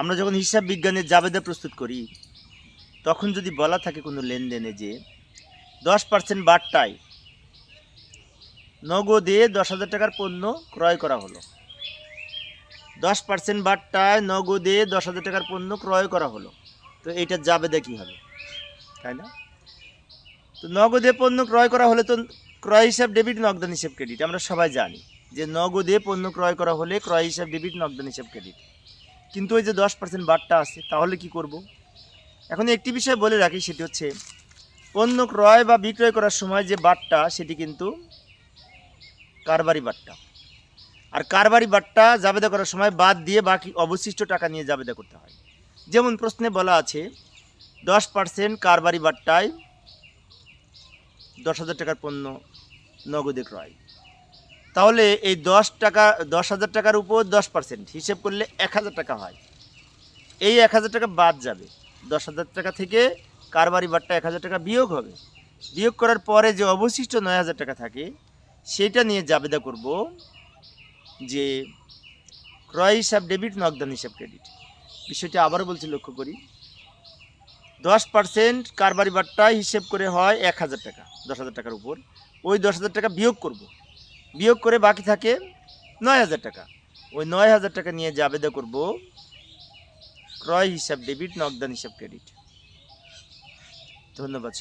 আমরা যখন হিসাব বিজ্ঞানের জাবেদা প্রস্তুত করি, তখন যদি বলা থাকে কোনো লেনদেনে যে দশ পার্সেন্ট বাট্টায় নগদে দশ হাজার টাকার পণ্য ক্রয় করা হলো, দশ পার্সেন্ট বাট্টায় নগদে দশ হাজার টাকার পণ্য ক্রয় করা হলো, তো এইটার জাবেদা কী হবে? তাই না? তো নগদে পণ্য ক্রয় করা হলে তো ক্রয় হিসাব, ডেবিট, নগদান হিসাব, ক্রেডিট, আমরা সবাই জানি যে নগদে পণ্য ক্রয় করা হলে ক্রয় হিসাব, ডেবিট, নগদান হিসাব, ক্রেডিট। কিন্তু ওই যে দশ পার্সেন্ট বাট্টা আছে, তাহলে কি করব? এখন একটি বিষয় বলে রাখি, সেটি হচ্ছে, পণ্য ক্রয় বা বিক্রয় করার সময় যে বাট্টা সেটি কিন্তু কারবারি বাট্টা আর কারবারি বাট্টা জাবেদা করার সময় বাদ দিয়ে বাকি অবশিষ্ট টাকা নিয়ে জাবেদা করতে হয়। যেমন প্রশ্নে বলা আছে, দশ পার্সেন্ট কারবারি বাট্টায় দশ হাজার টাকার পণ্য নগদে ক্রয়। তাহলে এই দশ টাকা, দশ হাজার টাকার উপর দশ পার্সেন্ট হিসেব করলে এক হাজার টাকা হয়। এই এক হাজার টাকা বাদ যাবে। দশ হাজার টাকা থেকে কারবারি বাট্টা এক হাজার টাকা বিয়োগ হবে? বিয়োগ করার পরে যে অবশিষ্ট নয় হাজার টাকা থাকে, সেটা নিয়ে জাবেদা করব যে ক্রয় হিসাব, ডেবিট, নগদান হিসাব, ক্রেডিট। বিষয়টি আবারও বলছি, লক্ষ্য করি। দশ পার্সেন্ট কারবারি বাট্টায় হিসেব করে হয় এক হাজার টাকা, দশ হাজার টাকার উপর। ওই দশ হাজার টাকা বিয়োগ করব। বিয়োগ করে বাকি থাকে নয় হাজার টাকা। ওই নয় হাজার টাকা নিয়ে যে আবেদন করব, ক্রয় হিসাব ডেবিট নগদান হিসাব ক্রেডিট ধন্যবাদ